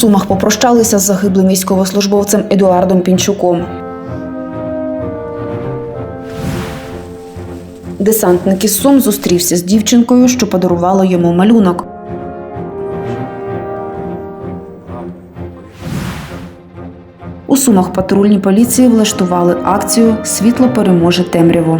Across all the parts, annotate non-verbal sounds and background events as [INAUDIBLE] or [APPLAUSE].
Сумах попрощалися з загиблим військовослужбовцем Едуардом Пінчуком. Десантник із Сум зустрівся з дівчинкою, що подарувала йому малюнок. У Сумах патрульні поліції влаштували акцію Світло переможе темряву.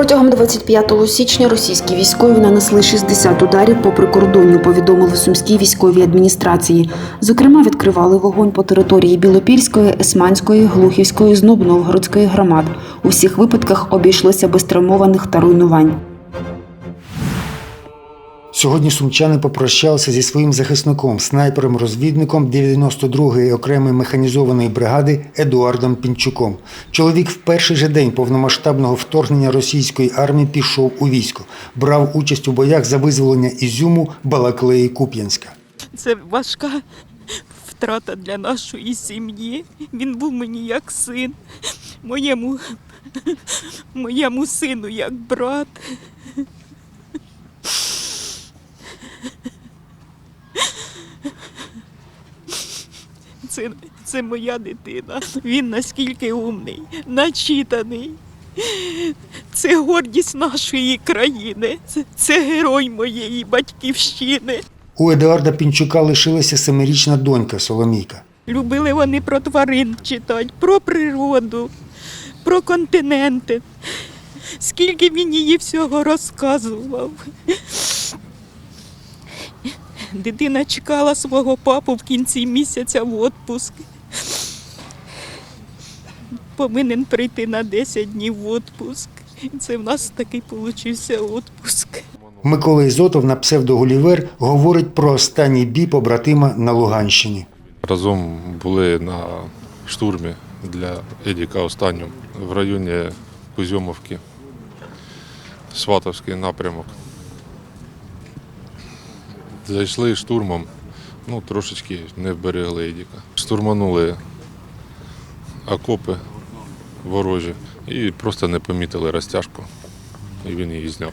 Протягом 25 січня російські військові нанесли 60 ударів по прикордонню, повідомили сумській військовій адміністрації. Зокрема, відкривали вогонь по території Білопільської, Есманської, Глухівської, Знобновгородської громад. У всіх випадках обійшлося без травмованих та руйнувань. Сьогодні сумчани попрощалися зі своїм захисником, снайпером-розвідником 92-ї окремої механізованої бригади Едуардом Пінчуком. Чоловік в перший же день повномасштабного вторгнення російської армії пішов у військо, брав участь у боях за визволення Ізюму, Балаклеї, Куп'янська. Це важка втрата для нашої сім'ї. Він був мені як син, моєму, моєму сину як брат. Це, це моя дитина. Він наскільки умний, начитаний. Це гордість нашої країни. Це, це герой моєї батьківщини. У Едуарда Пінчука лишилася семирічна донька Соломійка. Любили вони про тварин читати, про природу, про континенти. Скільки він її всього розказував. Дитина чекала свого папу в кінці місяця в отпуск. Повинен прийти на 10 днів в отпуск. І Це в нас такий получився отпуск. Микола Ізотов на псевдогулівер говорить про останній бій побратима на Луганщині. Разом були на штурмі для Едіка останньому в районі Кузьомовки, Сватовський напрямок. Зайшли штурмом, ну трошечки не вберегли Едіка. Штурманули окопи ворожі і просто не помітили розтяжку. І він її зняв.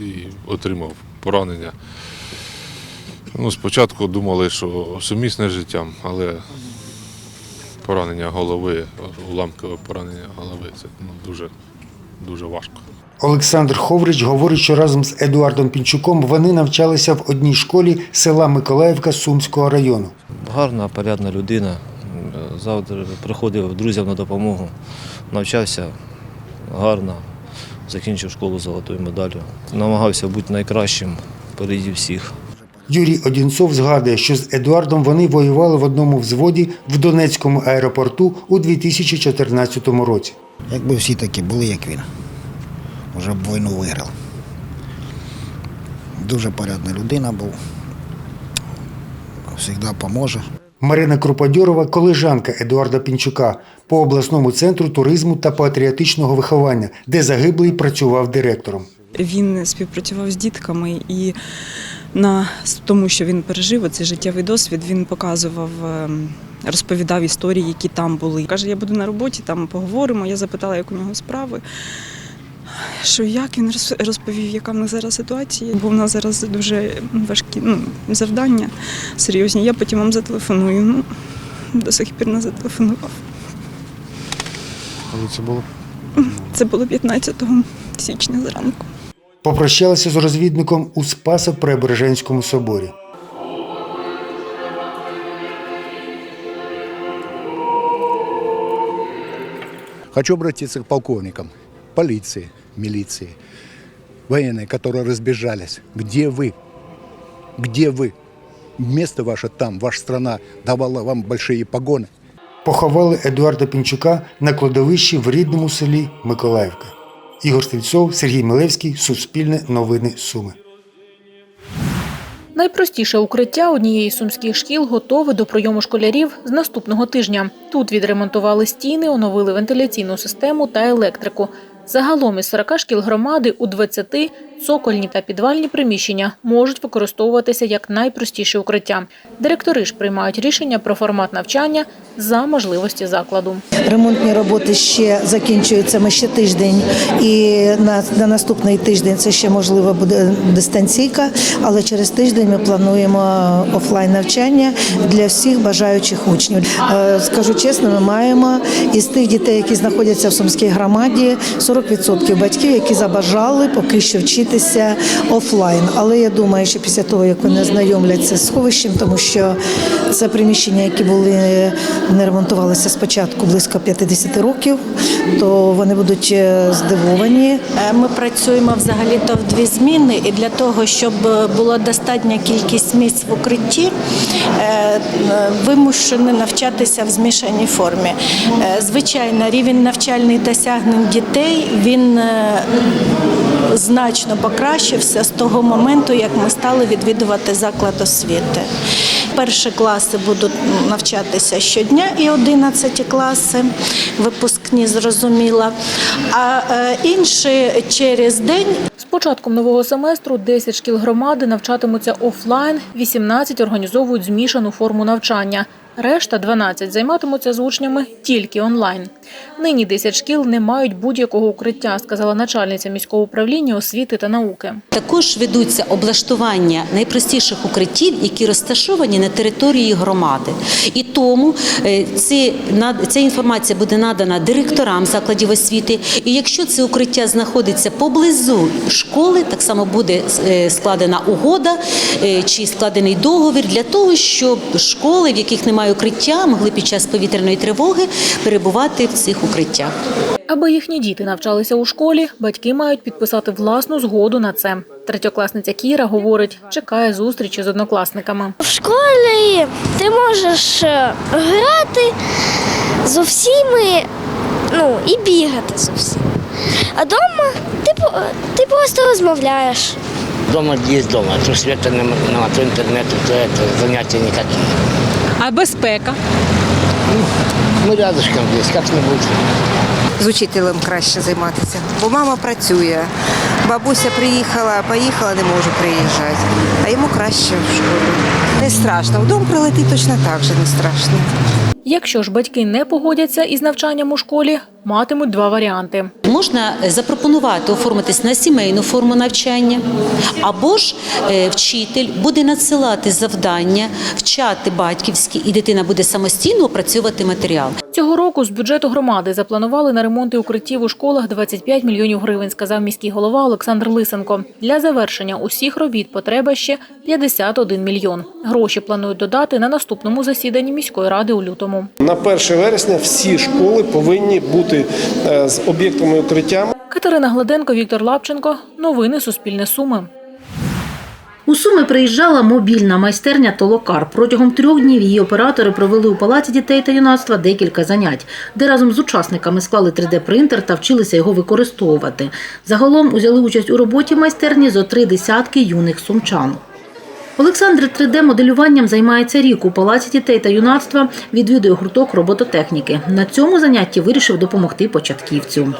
І отримав поранення. Ну, спочатку думали, що сумісне з життям, але поранення голови, уламкове поранення голови це ну, дуже, дуже важко. Олександр Ховрич говорить, що разом з Едуардом Пінчуком вони навчалися в одній школі села Миколаївка Сумського району. Гарна, порядна людина. Завтра приходив друзям на допомогу, навчався гарно, закінчив школу золотою медаллю. Намагався бути найкращим переді всіх. Юрій Одінцов згадує, що з Едуардом вони воювали в одному взводі в Донецькому аеропорту у 2014 році. Якби всі такі були, як він, вже б війну виграв. Дуже порядна людина був. Завжди поможе. Марина Круподьорова – колежанка Едуарда Пінчука по обласному центру туризму та патріотичного виховання, де загиблий працював директором. Він співпрацював з дітками і на тому, що він пережив цей життєвий досвід, він показував, ем, розповідав історії, які там були. Каже, я буду на роботі, там поговоримо. Я запитала, як у нього справи. Що як він розповів, яка в нас зараз ситуація? Бо в нас зараз дуже важкі ну, завдання серйозні. Я потім вам зателефоную. Ну, до сих пір не зателефонував. Коли це було? Це було 15 січня зранку. Попрощалися з розвідником у Спасо-Преображенському соборі. Хочу обратиться к полковникам полиции, милиции, военные, которые разбежались. Где вы? Где вы? Место ваше там, ваша страна давала вам большие погоны. Поховали Едуарда Пінчука на кладовищі в рідному селі Миколаївка. Ігор Стрільцов, Сергій Милевський, Суспільне новини Суми. Найпростіше укриття однієї з сумських шкіл готове до прийому школярів з наступного тижня. Тут відремонтували стіни, оновили вентиляційну систему та електрику. Загалом із 40 шкіл громади у 20 цокольні та підвальні приміщення можуть використовуватися як найпростіше укриття. Директори ж приймають рішення про формат навчання за можливості закладу. Ремонтні роботи ще закінчуються. Ми ще тиждень, і на, на наступний тиждень це ще можливо буде дистанційка. Але через тиждень ми плануємо офлайн навчання для всіх бажаючих учнів. Е, Скажу чесно, ми маємо із тих дітей, які знаходяться в Сумській громаді, 40% батьків, які забажали поки що вчитися офлайн. Але я думаю, що після того, як вони знайомляться з сховищем, тому що це приміщення, які були не ремонтувалися спочатку близько 50 років, то вони будуть е, здивовані. Е, Ми працюємо взагалі то в дві зміни, і для того, щоб була достатня кількість місць в укритті, е, е, вимушені навчатися в змішаній формі. Е, Звичайно, рівень навчальних досягнень дітей він е, значно покращився з того моменту, як ми стали відвідувати заклад освіти. Перші класи будуть навчатися щодня і 11 класи, випускні зрозуміло. А е, інші через день З початком нового семестру 10 шкіл громади навчатимуться офлайн, 18 організовують змішану форму навчання. Решта 12 займатимуться з учнями тільки онлайн. Нині 10 шкіл не мають будь-якого укриття, сказала начальниця міського управління освіти та науки. Також ведуться облаштування найпростіших укриттів, які розташовані на території громади. І тому е, ця інформація буде надана директорам закладів освіти. І якщо це укриття знаходиться поблизу школи, так само буде е, складена угода е, чи складений договір для того, щоб школи, в яких немає укриття, могли під час повітряної тривоги перебувати в цих укриттях. Аби їхні діти навчалися у школі, батьки мають підписати власну згоду на це. Третьокласниця Кіра говорить, чекає зустрічі з однокласниками. В школі ти можеш е, грати з усіми, ну і бігати з усіма. А вдома ти, ти просто розмовляєш. Дома есть дома, то света нема, нема, то интернета, то это занятия никакие. А безпека? Ну, рядышком як не буде. З учителем краще займатися, бо мама працює. Бабуся приїхала, поїхала, не можу приїжджати. А йому краще в школу. Не страшно. Вдома прилетить точно так же не страшно. Якщо ж батьки не погодяться із навчанням у школі, матимуть два варіанти. Можна е, запропонувати оформитись на сімейну форму навчання, або ж е, вчитель буде надсилати завдання вчати батьківські, і дитина буде самостійно опрацьовувати матеріал. Цього року з бюджету громади запланували на ремонти укриттів у школах 25 мільйонів гривень, сказав міський голова Олександр Лисенко. Для завершення усіх робіт потреба ще 51 мільйон. Гроші планують додати на наступному засіданні міської ради у лютому. На 1 вересня всі школи повинні бути е, з об'єктами укриття. Катерина Гладенко, Віктор Лапченко. Новини Суспільне Суми. У Суми приїжджала мобільна майстерня Толокар. Протягом трьох днів її оператори провели у палаці дітей та юнацтва декілька занять, де разом з учасниками склали 3D-принтер та вчилися його використовувати. Загалом узяли участь у роботі майстерні зо три десятки юних сумчан. Олександр 3D-моделюванням займається рік у палаці дітей та юнацтва, відвідує гурток робототехніки. На цьому занятті вирішив допомогти початківцю.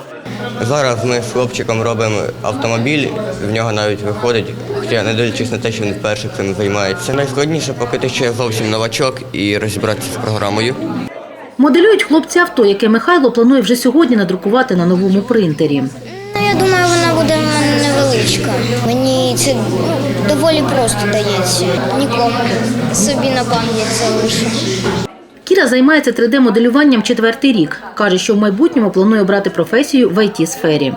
Зараз ми з хлопчиком робимо автомобіль, в нього навіть виходить, хоча не дивлячись на те, що він вперше цим займається. Найскладніше, поки ти ще зовсім новачок і розібратися з програмою. Моделюють хлопці авто, яке Михайло планує вже сьогодні надрукувати на новому принтері. Ну, я думаю, вона буде невеличка. Мені це ну, доволі просто дається. Нікому собі на пам'ять залишу. Кіра займається 3D-моделюванням четвертий рік. Каже, що в майбутньому планує обрати професію в IT-сфері.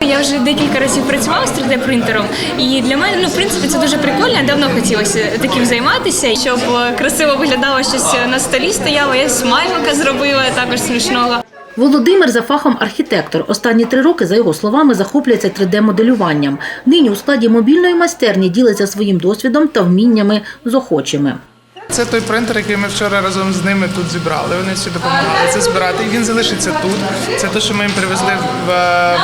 Я вже декілька разів працювала з 3D-принтером, і для мене, ну, в принципі, це дуже прикольно. Давно хотілося таким займатися, щоб е, красиво виглядало щось на столі стояло. Я смайлика зробила також смішного. Володимир за фахом архітектор. Останні три роки, за його словами, захоплюється 3D-моделюванням. Нині у складі мобільної майстерні ділиться своїм досвідом та вміннями з охочими. Це той принтер, який ми вчора разом з ними тут зібрали. Вони всі допомагали це збирати. І він залишиться тут. Це те, що ми їм привезли в,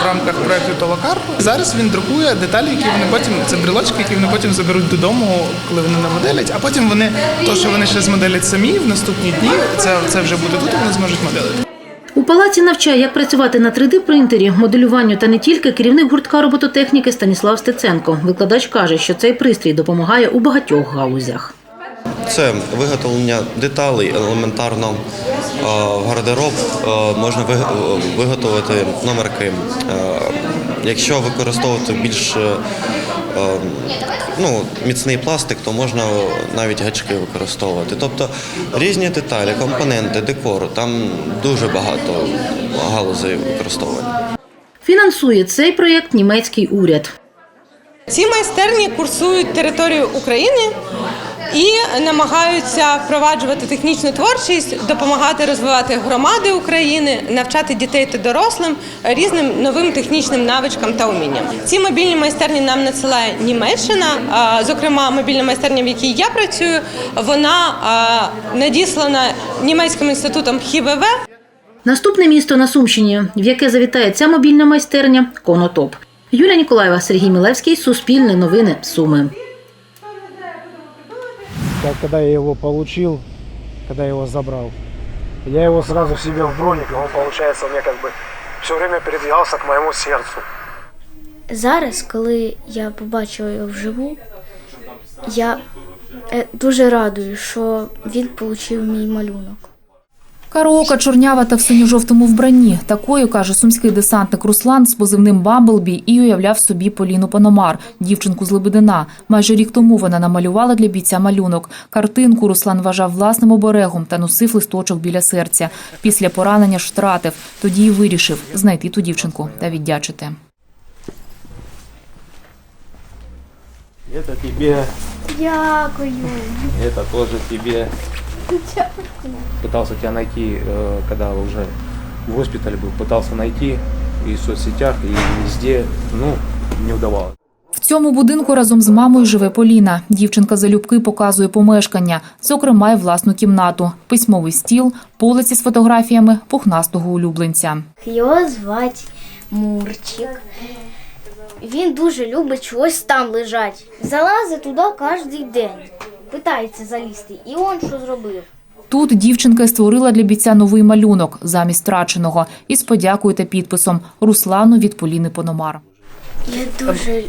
в рамках проекту Толокар. Зараз він друкує деталі, які вони потім це брелочки, які вони потім заберуть додому, коли вони намоделять. А потім вони то, що вони ще змоделять самі в наступні дні. Це це вже буде тут. Вони зможуть моделити. У палаці навчає, як працювати на 3D-принтері, моделюванню та не тільки керівник гуртка робототехніки Станіслав Стеценко. Викладач каже, що цей пристрій допомагає у багатьох галузях. Це виготовлення деталей елементарно е, в гардероб е, можна виг- виготовити номерки. Е, Якщо використовувати більш е, е, ну, міцний пластик, то можна навіть гачки використовувати. Тобто різні деталі, компоненти, декор, там дуже багато галузей використовування. Фінансує цей проєкт німецький уряд. Ці майстерні курсують територію України і намагаються впроваджувати технічну творчість, допомагати розвивати громади України, навчати дітей та дорослим різним новим технічним навичкам та умінням. Ці мобільні майстерні нам надсилає Німеччина. Зокрема, мобільна майстерня, в якій я працюю, вона надіслана німецьким інститутом ХІВВ. Наступне місто на Сумщині, в яке завітає ця мобільна майстерня Конотоп. Юлія Ніколаєва, Сергій Мілевський, Суспільне новини, Суми. Когда я его получил, когда я его забрал, я его сразу себе в броник, и он, получается, меня как бы все время передвигался к моему сердцу. Зараз, коли я побачила його вживу, я е, дуже радую, що він отримав мій малюнок. Караока чорнява та в синьо-жовтому вбранні. Такою, каже сумський десантник Руслан з позивним Бамблбі і уявляв собі Поліну Пономар, дівчинку з Лебедина. Майже рік тому вона намалювала для бійця малюнок. Картинку Руслан вважав власним оберегом та носив листочок біля серця. Після поранення ж втратив. Тоді й вирішив знайти ту дівчинку та віддячити. Это тебе, Дякую. это тоже тебе. Пытался тебя найти, э, когда уже в госпитале был, пытался найти и в соцсетях, и везде, ну, не удавалось. В цьому будинку разом з мамою живе Поліна. Дівчинка залюбки показує помешкання, зокрема й власну кімнату, письмовий стіл, полиці з фотографіями пухнастого улюбленця. Його звати Мурчик. Він дуже любить чогось там лежать. Залазить туди кожен день. Питається залізти. І он що зробив? Тут дівчинка створила для бійця новий малюнок замість втраченого із подякою та підписом Руслану від Поліни Пономар. Я дуже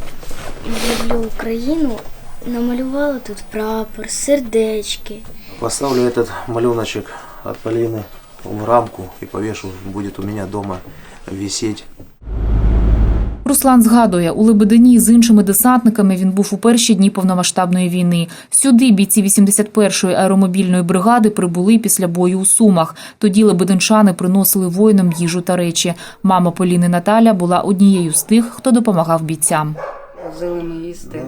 люблю Україну. Намалювала тут прапор, сердечки. Поставлю этот малюночек от Полины в рамку и повешу, будет у меня дома висеть. Руслан згадує, у Лебедині з іншими десантниками він був у перші дні повномасштабної війни. Сюди бійці 81-ї аеромобільної бригади прибули після бою у Сумах. Тоді лебединчани приносили воїнам їжу та речі. Мама Поліни Наталя була однією з тих, хто допомагав бійцям. Ми їсти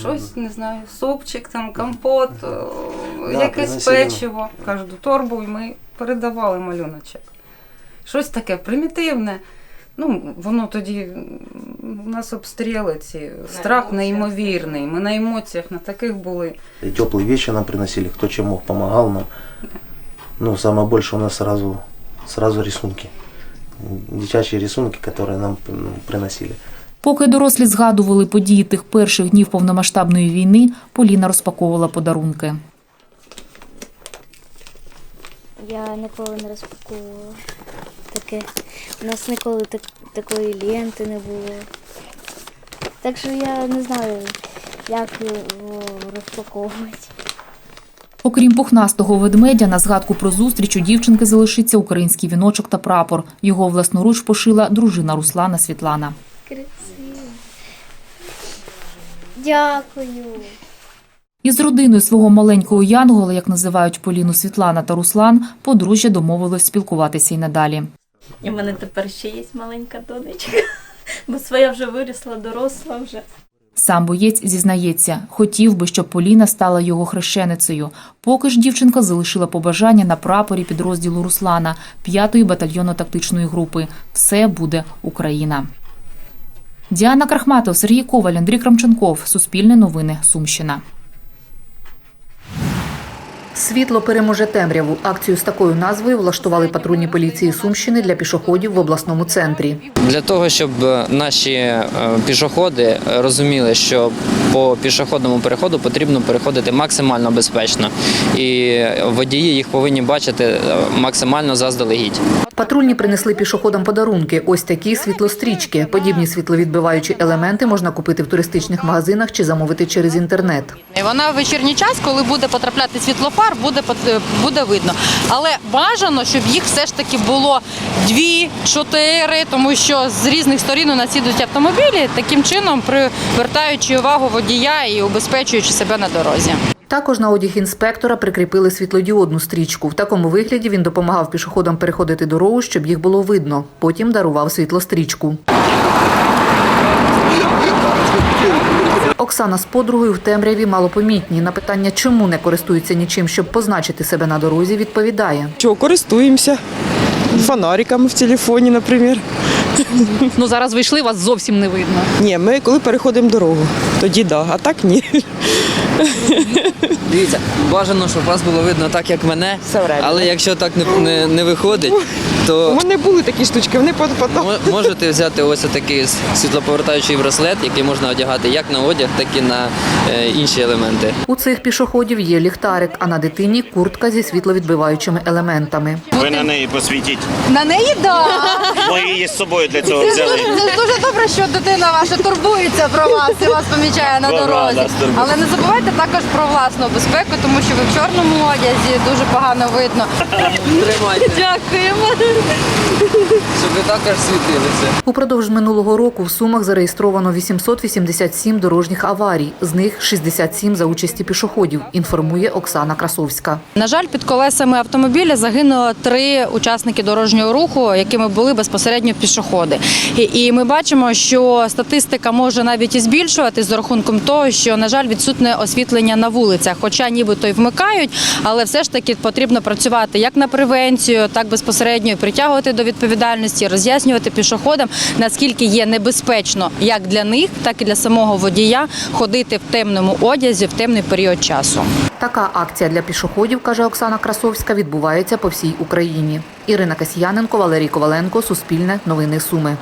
щось, не знаю, супчик, там, компот, якесь печиво, кожну торбу, і ми передавали малюночок. Щось таке примітивне. Ну, воно тоді у нас обстріли ці, страх неймовірний. Ми на емоціях на таких були. И теплые вещи нам приносили, кто чем мог, помогал нам. Ну, самое больше у нас сразу, сразу рисунки. Дитячие рисунки, которые нам ну, приносили. Поки дорослі згадували події тих перших днів повномасштабної війни, Поліна розпаковувала подарунки. Я ніколи не розпаковувала таке. У нас ніколи так, такої ленти не було. Так що я не знаю, як його розпаковувати. Окрім пухнастого ведмедя, на згадку про зустріч у дівчинки залишиться український віночок та прапор. Його власноруч пошила дружина Руслана Світлана. Красиво. Дякую. Із родиною свого маленького Янгола, як називають Поліну Світлана та Руслан, подружжя домовилось спілкуватися й надалі. І в мене тепер ще є маленька донечка, [LAUGHS] бо своя вже вирісла, доросла вже. Сам боєць зізнається, хотів би, щоб Поліна стала його хрещеницею. Поки ж дівчинка залишила побажання на прапорі підрозділу Руслана, 5-ї батальйонно-тактичної групи. Все буде Україна. Діана Крахматов, Сергій Коваль, Андрій Крамченков. Суспільне новини. Сумщина. Світло переможе темряву. Акцію з такою назвою влаштували патрульні поліції Сумщини для пішоходів в обласному центрі. Для того, щоб е, наші е, пішоходи розуміли, що по пішохідному переходу потрібно переходити максимально безпечно, і водії їх повинні бачити е, максимально заздалегідь. Патрульні принесли пішоходам подарунки. Ось такі світлострічки. Подібні світловідбиваючі елементи можна купити в туристичних магазинах чи замовити через інтернет. Вона в вечірній час, коли буде потрапляти світлофар, буде пот- буде видно. Але бажано, щоб їх все ж таки було дві, чотири, тому що з різних сторін у нас їдуть автомобілі, таким чином привертаючи увагу водія і убезпечуючи себе на дорозі. Також на одяг інспектора прикріпили світлодіодну стрічку. В такому вигляді він допомагав пішоходам переходити дорогу, щоб їх було видно. Потім дарував світлострічку. Оксана з подругою в темряві малопомітні. На питання, чому не користуються нічим, щоб позначити себе на дорозі, відповідає. Чого користуємося? Фонариками в телефоні, наприклад. Ну зараз вийшли, вас зовсім не видно. Ні, ми коли переходимо дорогу, тоді да, а так ні. [LAUGHS] Дивіться, бажано, щоб вас було видно так, як мене. Але якщо так не, не, не виходить, У то мене були такі штучки, вони потім. мо- можете взяти ось такий світлоповертаючий браслет, який можна одягати як на одяг, так і на е, інші елементи. У цих пішоходів є ліхтарик, а на дитині куртка зі світловідбиваючими елементами. Ви на неї посвітіть. На неї да. Ми її з собою для цього Це взяли. дуже, це дуже добре, що дитина ваша турбується про вас і вас помічає на дорозі. нас турбує. Але не забувайте також про власну безпеку, тому що ви в чорному одязі дуже погано видно. Тримайте. Дякуємо. Щоб ви також світилися. Упродовж минулого року в Сумах зареєстровано 887 дорожніх аварій, з них 67 за участі пішоходів, інформує Оксана Красовська. На жаль, під колесами автомобіля загинуло три учасники дорожнього руху, якими були безпосередньо пішоходи. І- ми бачимо, що статистика може навіть і збільшуватись за рахунком того, що на жаль відсутне освітлення на вулицях, хоча нібито й вмикають, але все ж таки потрібно працювати як на превенцію, так безпосередньо і притягувати до відповідальності, роз'яснювати пішоходам, наскільки є небезпечно як для них, так і для самого водія ходити в темному одязі в темний період часу. Така акція для пішоходів, каже Оксана Красовська, відбувається по всій Україні. Ірина Касьяненко, Валерій Коваленко, Суспільне, Новини Суми.